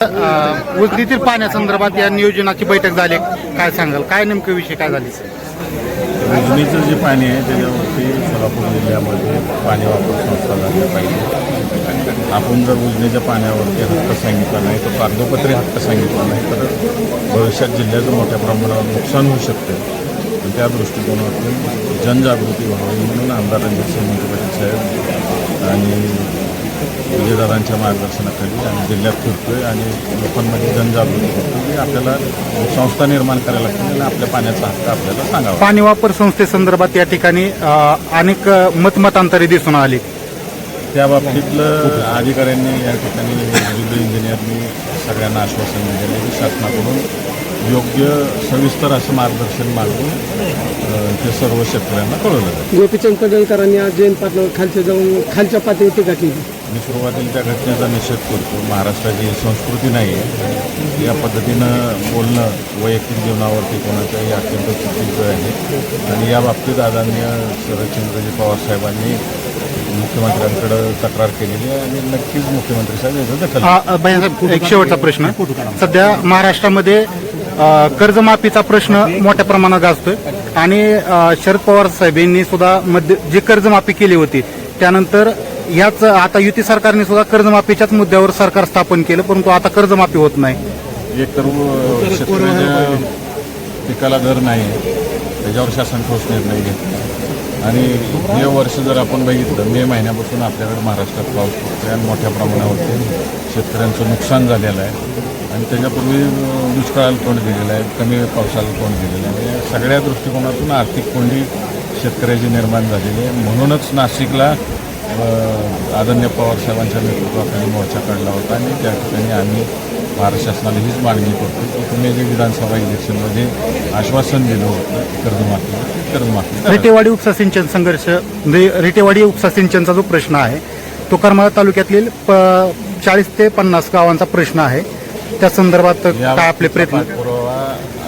उजनीतील पाण्यासंदर्भात या नियोजनाची बैठक झाली. काय सांगाल? काय नेमकं विषय? काय झाली? उजनीचं जे पाणी आहे त्याच्यावरती सोलापूर जिल्ह्यामध्ये पाणी वापर संस्था झाल्या पाहिजे. आपण जर उजनीच्या पाण्यावरती हक्क सांगितला नाही तर कागदोपत्री हक्क सांगितला नाही तर भविष्यात जिल्ह्याचं मोठ्या प्रमाणावर नुकसान होऊ शकते. त्या दृष्टिकोनातून जनजागृती व्हावी म्हणून आमदार रणजित सिंह साहेब आणि विजयदारांच्या मार्गदर्शनाखाली आणि जिल्ह्यात फिरतोय आणि लोकांमध्ये जनजागृती करतो की आपल्याला संस्था निर्माण करायला लागते आणि आपल्या पाण्याचा हक्क आपल्याला सांगावा पाणी वापर संस्थेसंदर्भात या ठिकाणी अ, अनेक मतमतांतरे दिसून आली. त्या बाबतीतलं अधिकाऱ्यांनी या ठिकाणी विद्युत इंजिनियरनी सगळ्यांना आश्वासन दिलेलं की शासनाकडून योग्य सविस्तर असं मार्गदर्शन मागून ते सर्व शेतकऱ्यांना कळवलं जाईल गोपीचंद पडळकरांनी आज जयंत पाटलावर खालच्या जाऊन खालच्या पातळीवर टीका केली. मी सुरुवातीला त्या घटनेचा निषेध करतो. महाराष्ट्राची संस्कृती नाही आहे या पद्धतीनं बोलणं वैयक्तिक जीवनावरती कोणाच्याही अत्यंत चुकीचं आहे. आणि या बाबतीत आदरणीय शरदचंद्रजी पवार साहेबांनी मुख्यमंत्र्यांकडे तक्रार केलेली आहे आणि नक्कीच मुख्यमंत्री साहेब याचं दखल एक शेवटचा प्रश्न. सध्या महाराष्ट्रामध्ये कर्जमाफीचा प्रश्न मोठ्या प्रमाणात गाजतोय. आणि शरद पवार साहेब यांनी सुद्धा मध्य जी कर्जमाफी केली होती त्यानंतर याच आता युती सरकारने सुद्धा कर्जमाफीच्याच मुद्द्यावर सरकार स्थापन केलं परंतु आता कर्जमाफी होत नाही. एक तर पिकाला दर नाही त्याच्यावर शासन ठोस निर्णय घेतला आणि हे वर्ष जर आपण बघितलं मे महिन्यापासून आपल्याकडे महाराष्ट्रात पाऊस पडतोय आणि मोठ्या प्रमाणावरती शेतकऱ्यांचं नुकसान झालेलं आहे. आणि त्याच्यापूर्वी दुष्काळाला तोंड दिलेलं आहे कमी पावसाला तोंड दिलेलं आहे. या सगळ्या दृष्टिकोनातून आर्थिक कोंडी शेतकऱ्याची निर्माण झालेली आहे. म्हणूनच नाशिकला आदरणीय पवार साहेबांच्या नेतृत्वाखाली मोर्चा काढला होता आणि त्या ठिकाणी आम्ही महाराष्ट्र शासनाला हीच मागणी करतो की तुम्ही जे विधानसभा इलेक्शनमध्ये आश्वासन दिलं होतं कर्जमाफी कर्जमाफी रेटेवाडी उपसा सिंचन संघर्ष म्हणजे रेटेवाडी उपसा सिंचनचा जो प्रश्न आहे तो करमाळा तालुक्यातील प चाळीस ते पन्नास गावांचा प्रश्न आहे. त्या संदर्भात काय आपले प्रयत्न? पाठपुरावा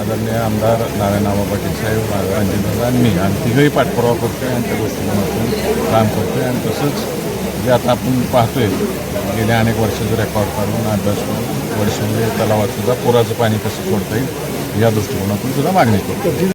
आदरणीय आमदार नारायणराव पाटील साहेब रणजितदादा आणि मी आणि तिघही पाठपुरावा करतोय आणि त्या दृष्टिकोनातून काम करतोय. आणि तसंच जे आता आपण पाहतोय गेल्या अनेक वर्षाचं रेकॉर्ड काढून अभ्यास करून वर्षामध्ये तलावात सुद्धा पुराचं पाणी कसं सोडता येईल या दृष्टिकोनातून सुद्धा मागणी करतो